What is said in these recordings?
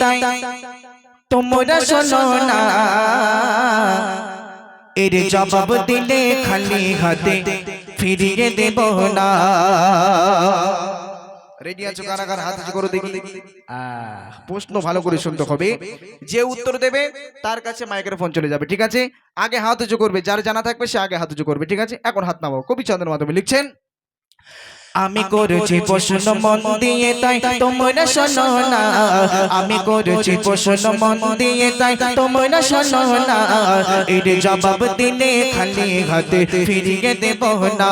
তাই তোমরা শোনো না। এর জবাব দিলে খালি হাতে ফিরিয়ে দেব না। প্রশ্ন ভালো করে শুনতে হবে। যে উত্তর দেবে, তার কাছে মাইক্রোফোন চলে যাবে, ঠিক আছে? আগে করবে, যার জানা থাকবে, সে আগে হাত উঁচু করবে, ঠিক আছে? এখন হাত নামাও। কবি চন্দ্রের মাধ্যমে লিখছেন আমি করেছি প্রশ্ন মন দিয়ে তাই তোমরা শোনো না। আমি করেছি প্রশ্ন মন দিয়ে তাই তোমরা শোনো না। এর জবাব দিলে খালি হাতে ফিরিয়ে দেব না।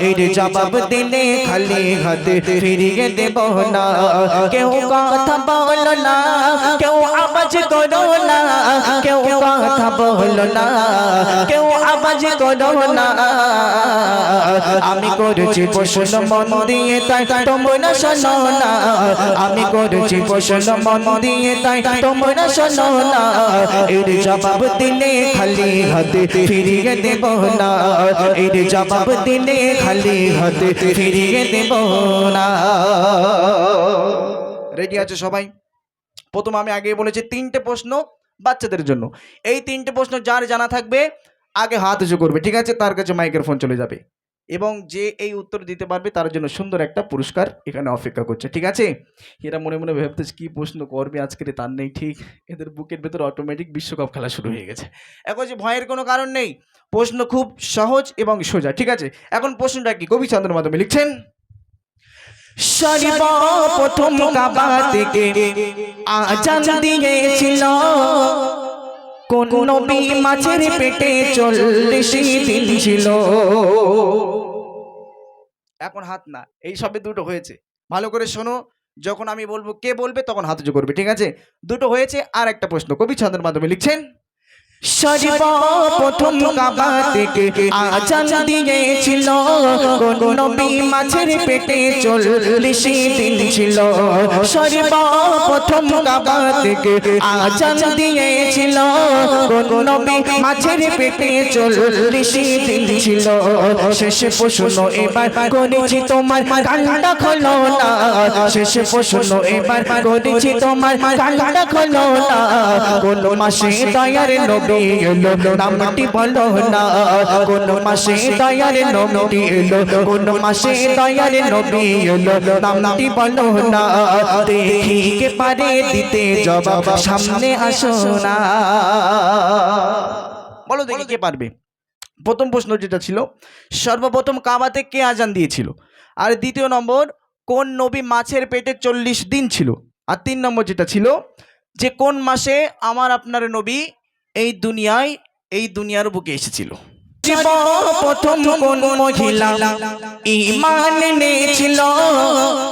এর জবাব দিলে খালি হাতে ফিরিয়ে দেব না। কেউ কথা বলো না। কেউ আওয়াজ করো না। কেউ কথা বলো না। কেউ আওয়াজ করো না। আমি করেছি প্রশ্ন শোনো না। আমি করেছি শোনো না। এর জবাব দিলে খালি হাতে ফিরিয়ে দেব না। এর জবাব দিলে খালি হাতে ফিরিয়ে দেব না। রেডি আছে সবাই? প্রথম আমি আগে বলেছি তিনটে প্রশ্ন বাচ্চাদের জন্য। এই তিনটে প্রশ্ন যার জানা থাকবে, আগে হাত উঁচু করবে। ঠিক আছে? তার কাছে মাইকের ফোন চলে যাবে। এবং যে এই উত্তর দিতে পারবে তার জন্য সুন্দর একটা পুরস্কার এখানে অপেক্ষা করছে, ঠিক আছে? এরা মনে মনে ভাবতেছে, কি প্রশ্ন করবে আজকের তার নেই, ঠিক? এদের বুকের ভেতর অটোমেটিক বিশ্বকাপ খেলা শুরু হয়ে গেছে। এখন যে ভয়ের কোনো কারণ নেই। প্রশ্ন খুব সহজ এবং সোজা, ঠিক আছে? এখন প্রশ্নটা কি? কবি চন্দ্রের মাধ্যমে লিখছেন দিয়েছিল। কোন নবী মাছের পেটে চল্লিশ দিন ছিল। এখন হাত না। এই সবে দুটো হয়েছে। ভালো করে শোনো, যখন আমি বলব কে বলবে তখন হাত উঁচু করবে, ঠিক আছে? দুটো হয়েছে আর একটা প্রশ্ন। কবি ছন্দের মাধ্যমে লিখছেন সর্বপ্রথম কাবা থেকে আজান দিয়েছিল। কোন নবী মাছের পেটে চল্লিশ দিন ছিল। সর্বপ্রথম কাবা থেকে আজান দিয়েছিল। নবী মাছের পেটে চল্লিশ দিন ছিল। শেষে প্রশ্ন, এবার করেছি তোমার কান্ডা খোলো না। শেষে প্রশ্ন, এবার করেছি তোমার কান্ডা খোলো না। কোন মাসে দয়ার নবী এলো নামটি না, কোন মাসে নবী এলো, কোন মাসে নবী এলো, নামটি না, দেখি কে পারে দিতে জবাব, সামনে আসো না। বলো দেখি কে পারবে। প্রথম প্রশ্ন যেটা ছিল, সর্বপ্রথম কাবাতে কে আজান দিয়েছিল? আর দ্বিতীয় নম্বর, কোন নবী মাছের পেটে চল্লিশ দিন ছিল? আর তিন নম্বর যেটা ছিল, যে কোন মাসে আমার আপনার নবী এই দুনিয়ায় এই দুনিয়ার বুকে এসেছিল। প্রথম কোন মহিলা ইমান এনেছিল?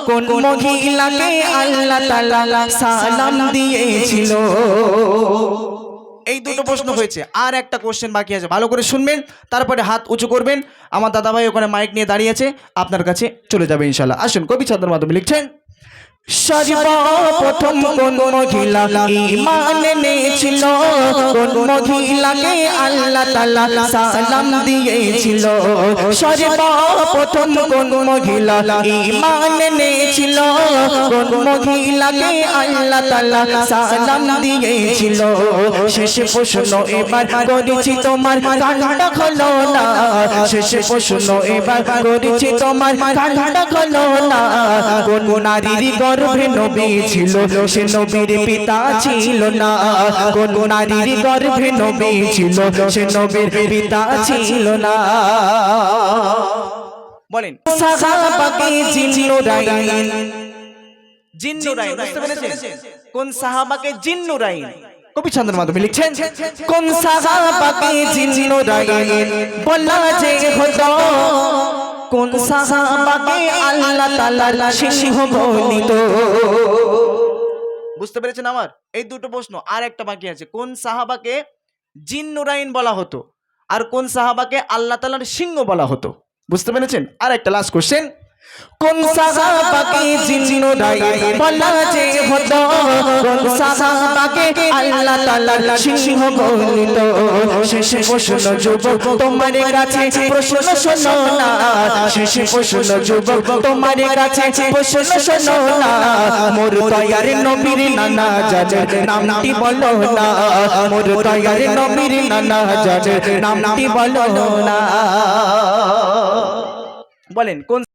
কোন মহিলাকে আল্লাহ সালাম দিয়েছিল? এই দুটো প্রশ্ন হয়েছে। আর একটা কোশ্চেন বাকি আছে। ভালো করে শুনবেন তারপরে হাত উঁচু করবেন। আমার দাদাভাই ওখানে মাইক নিয়ে দাঁড়িয়ে আছে। আপনার কাছে চলে যাবে ইনশাল্লাহ আসুন কবি চন্দ্র মাধ্যমে লিখছেন সর্বপ্রথম কোন মহিলা ইমান এনেছিল? কোন মহিলাকে আল্লাহ তাআলা সালাম দিয়েছিল? সর্বপ্রথম কোন মহিলা ইমান এনেছিল? কোন মহিলাকে আল্লাহ তাআলা সালাম দিয়েছিল? শেষে প্রশ্ন এবার করেছি তোমার কান্ডা খোলো না। শেষে প্রশ্ন এবার করেছি তোমার কান্ডা খোলো না। কোন নারীর গর্ভে নবী ছিল সে নবীর পিতা ছিল না। কোন নারীর গর্ভে নবী ছিল সে নবীর পিতা ছিল না। বলেন সাহাবাকে জিন্নুরাইন জিন্নুরাইন বুঝতে পেরেছেন? কোন সাহাবাকে জিন্নুরাইন কবি চন্দ্র মাধবী লিখছেন কোন সাহাবাকে জিন্নুরাইন বলা যে হতো। কোন সাহাবাকে আল্লাহ তাআলা সিংহ বলিত বুঝতে পেরেছেন আমার? এই দুটো প্রশ্ন আর একটা বাকি আছে। কোন সাহাবাকে জিন নুরাইন বলা হতো? আর কোন সাহাবাকে আল্লাহ তাআলার সিংহ বলা হতো? বুঝতে পেরেছেন? আর একটা লাস্ট কোশ্চেন কোন সাহাবাকে জিন্ন জিন্নুরাই বলা যে হতো? কোন সাহাবাকে আল্লাহ তাআলার সিংহ বলিত শেষে প্রশ্ন যুবক তোমার কাছে প্রশ্ন শোনো না। শেষে প্রশ্ন যুবক তোমার কাছে প্রশ্ন শোনো না। মোর দয়ার নবীর নানা জানের নামটি বলো না। মোর দয়ার নবীর নানা জানের নামটি বলো না। বলেন, কোন